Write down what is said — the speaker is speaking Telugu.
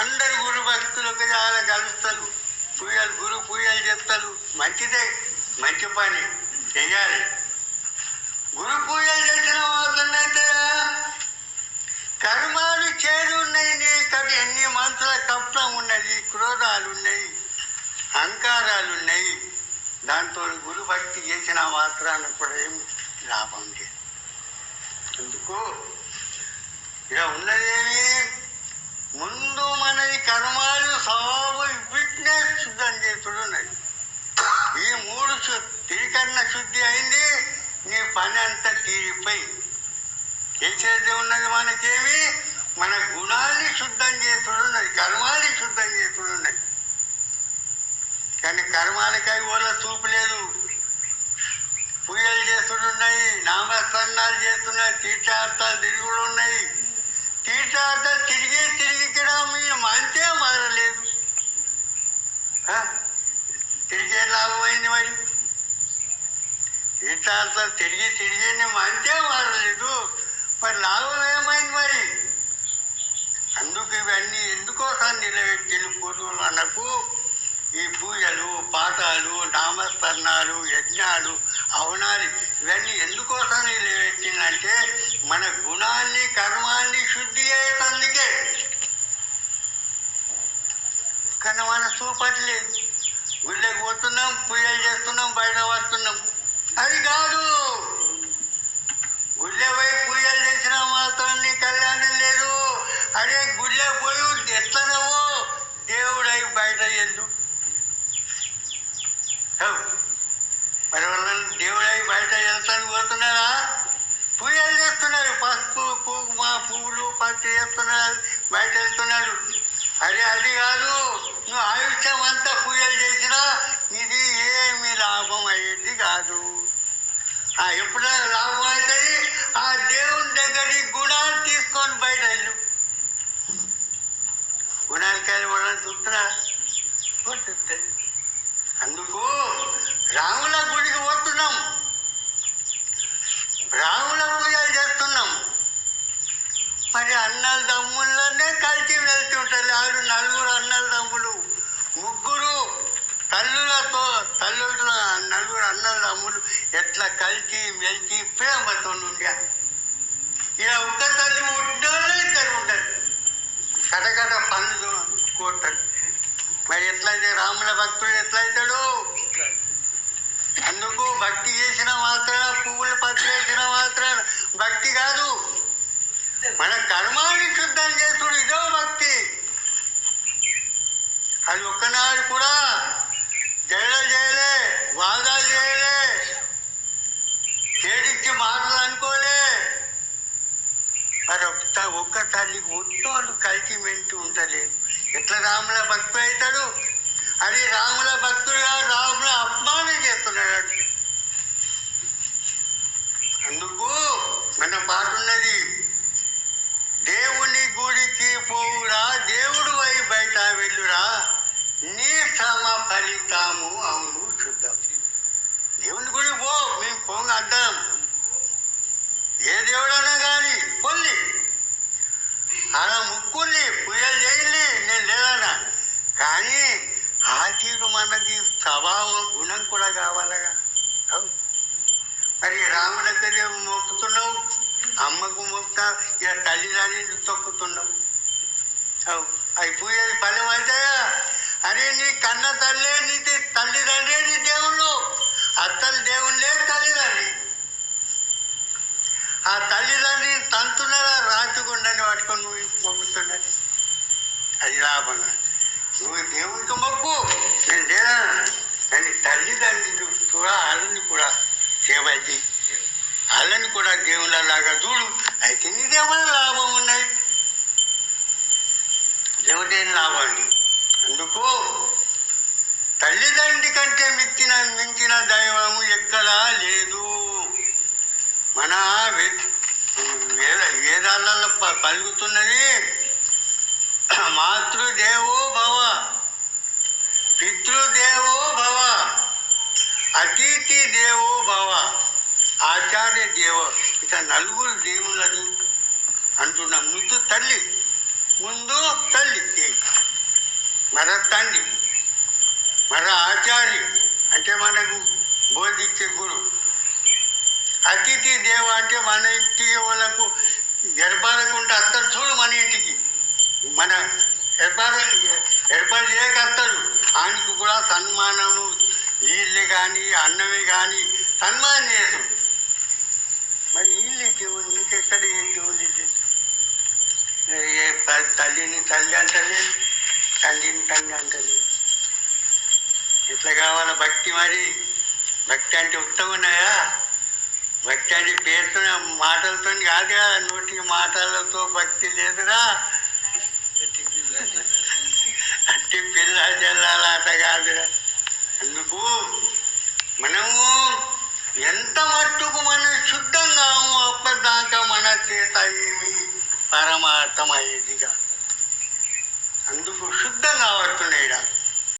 అందరు గురు భక్తులకు చాలా కలుస్తారు. పూజలు గురు పూజలు చేస్తారు. మంచిదే మంచి పని. చెయ్యాలి గురు పూజలు చేసిన మాత్రమైతే కర్మాలు చేరు ఉన్నాయి. నీ కవి ఎన్ని మనసుల కష్టం ఉన్నది క్రోధాలు ఉన్నాయి అహంకారాలు ఉన్నాయి. దాంతో గురు భక్తి చేసిన మాత్రాన కూడా ఏం లాభం లేదు. అందుకు ఇలా ఉన్నదేమి ముందు మనది కర్మాలు స్వభావ ఫిట్నెస్ శుద్ధం చేసుడు ఉన్నది ఈ మూడు తిరికన్న త్రికరణ శుద్ధి అయింది నీ పని అంతా తీరిపోయి చేసేది ఉన్నది మనకేమి? మన గుణాన్ని శుద్ధం చేసుడు ఉన్నది కర్మాన్ని శుద్ధం చేసుడు ఉన్నది కానీ కర్మాలకై వాళ్ళ చూపు లేదు. పూజలు చేస్తున్నాయి నామస్మరణాలు చేస్తున్నాయి తీర్థార్థాలు తిరుగుడు ఉన్నాయి. తీర్థార్థాలు తిరిగి తిరిగి ఇక్కడ మీ మంతే మారలేదు ఆ? తిరిగే లాభం అయింది మరి? తీర్థార్థాలు తిరిగి తిరిగి నీ మంతే మారలేదు. మరి లాభం ఏమైంది మరి? అందుకు ఇవన్నీ ఎందుకోసం నిలబెట్టిన పూజలు అన్నకు? ఈ పూజలు పాఠాలు నామస్మరణాలు యజ్ఞాలు అవనాలు ఇవన్నీ ఎందుకోసం నిలబెట్టిందంటే మన గుణాన్ని కర్మాన్ని శుద్ధి అయ్యేటందుకే కానీ మన చూపట్లేదు గుళ్ళకి పోతున్నాం పూజలు చేస్తున్నాం బయట పడుతున్నాం. అది కాదు. గుళ్ళ పోయి పూజలు చేసిన మాత్రం నీ కళ్యాణం లేదు. అదే గుళ్ళ పోయి ఎట్లనవో దేవుడై బయట ఎందు మరి వాళ్ళని దేవుడై బయట వెళ్తాను పోతున్నారా? పూజలు చేస్తున్నారు. పసుపు కుంకుమ పువ్వులు పచ్చి చేస్తున్నారు. బయట వెళ్తున్నాడు. అరే అది కాదు. నువ్వు ఆయుష్యం అంతా పూజలు చేసినా ఇది ఏమి లాభం అయ్యేది కాదు. ఎప్పుడైనా లాభం అవుతుంది ఆ దేవుని దగ్గరికి గుణాలు తీసుకొని బయట వెళ్ళు. గుణాలకాయలు వాళ్ళని చూస్తున్నా చూస్తుంది అందుకు రాముల గుడికి పోతున్నాం. రాముల పూజ మరి అన్నల దమ్ముల్లోనే కలిసి వెళ్తుంటారు ఆరు నలుగురు అన్నల దమ్ములు ముగ్గురు తల్లులతో తల్లుల నలుగురు అన్నల దమ్ములు ఎట్లా కలిసి మెలిసి ప్రేమతో ఉండే. ఇక ఒక్క తల్లి ఉంటారు ఇద్దరు ఉంటారు కటకట పనులు కోటారు మరి ఎట్లయితే రాముల భక్తుడు ఎట్లయితాడు? అందుకు భక్తి చేసిన మాత్రాన పువ్వులు పత్రి వేసిన మాత్రాన భక్తి కాదు. మన కర్మాన్ని శుద్ధం చేసుడు ఇదో భక్తి. అది ఒక్కనాడు కూడా జయలు చేయలే వాదాలు చేయలే. చేడిచ్చి మాటలు అనుకోలే. మరి ఒక్క ఒక్క తల్లికి మొత్తం కలిసి మెంటి ఉండలేదు. ఎట్లా రాముల భక్తుడు అవుతాడు? అది రాముల భక్తుడు రాముల అపమానం చేస్తున్నాడు అందుకు మన పాట ఉన్నది దేవుని గుడికి పోవురా దేవుడు వై బయట వెళ్ళురా. నీ శ్రమ ఫలితాము అవును చూద్దాం. దేవుని గుడి పో మేము పొంగ అడ్డాం. ఏ దేవుడైనా కానీ పొల్లి అలా ముక్కుల్ని పూజలు చేయండి నేను లేదన్నా. కానీ ఆ తీరు మనది స్వభావం గుణం కూడా కావాలగా. మరి రాముడి దగ్గర మొక్కుతున్నావు అమ్మకు మొక్కుతా ఇక తల్లిదండ్రులు తొక్కుతున్నావు. అవు అవి పూజలు ఫలం అవుతాయా అరే నీ కన్న తల్లే నీ తల్లిదండ్రి తల్లిదండ్రే నీ దేవుళ్ళు. అత్తలు దేవుళ్ళే తల్లిదండ్రి ఆ తల్లిదండ్రి తంతున్నదా? రాచుకుండని పట్టుకొని నువ్వు మొక్కుతున్నది. అది లాభం. నువ్వు దేవుడికి మొక్కు. నేను లేదా కానీ తల్లిదండ్రులు కూడా వాళ్ళని కూడా సేవ చేయి వాళ్ళని కూడా దేవుళ్ళలాగా చూడు. అయితే నీ దేవుళ్ళ లాభం ఉన్నాయి దేవుడేం లాభం అందుకు తల్లిదండ్రి కంటే మిక్కిన మించిన దైవము ఎక్కడా లేదు. మన వే- వేద వేదాలలో ప- పలుకుతున్నది మాతృదేవో భవ పితృదేవో భవ అతిథి దేవో భవ ఆచార్య దేవ ఇక నలుగురు దేవుళ్ళని అంటున్న ముందు తల్లి. ముందు తల్లి మర తండ్రి మర ఆచార్య అంటే మనకు బోధించే గురు. అతిథి దేవ అంటే మన ఇంటి వాళ్ళకు గర్భాలకుంటే అత్తరు చూడు మన ఇంటికి. మన ఏర్పాటు ఏర్పాటు చేయక వస్తాడు ఆయనకు కూడా సన్మానము నీళ్ళు కానీ అన్నమే కానీ సన్మానం చేసు మరి వీళ్ళు దేవుడు ఇంకెక్కడ ఏ దేవుడు తల్లిని తల్లి అంటలేదు తండ్రిని తండ్రి అంటలేదు ఎట్లా కావాలా భక్తి మరి? భక్తి అంటే ఉత్తమం ఉన్నాయా? భక్తి అంటే పేరుతో మాటలతో కాదుగా నోటికి మాటలతో భక్తి లేదురా. అంటే పిల్ల జల్లాలాట కాదురా. అందుకు మనము ఎంత మట్టుకు మనం శుద్ధంగా అప్పటిదాకా మన చేత ఏమి పరమార్థమయ్యేదిగా అందుకు శుద్ధంగా పడుతున్నాయి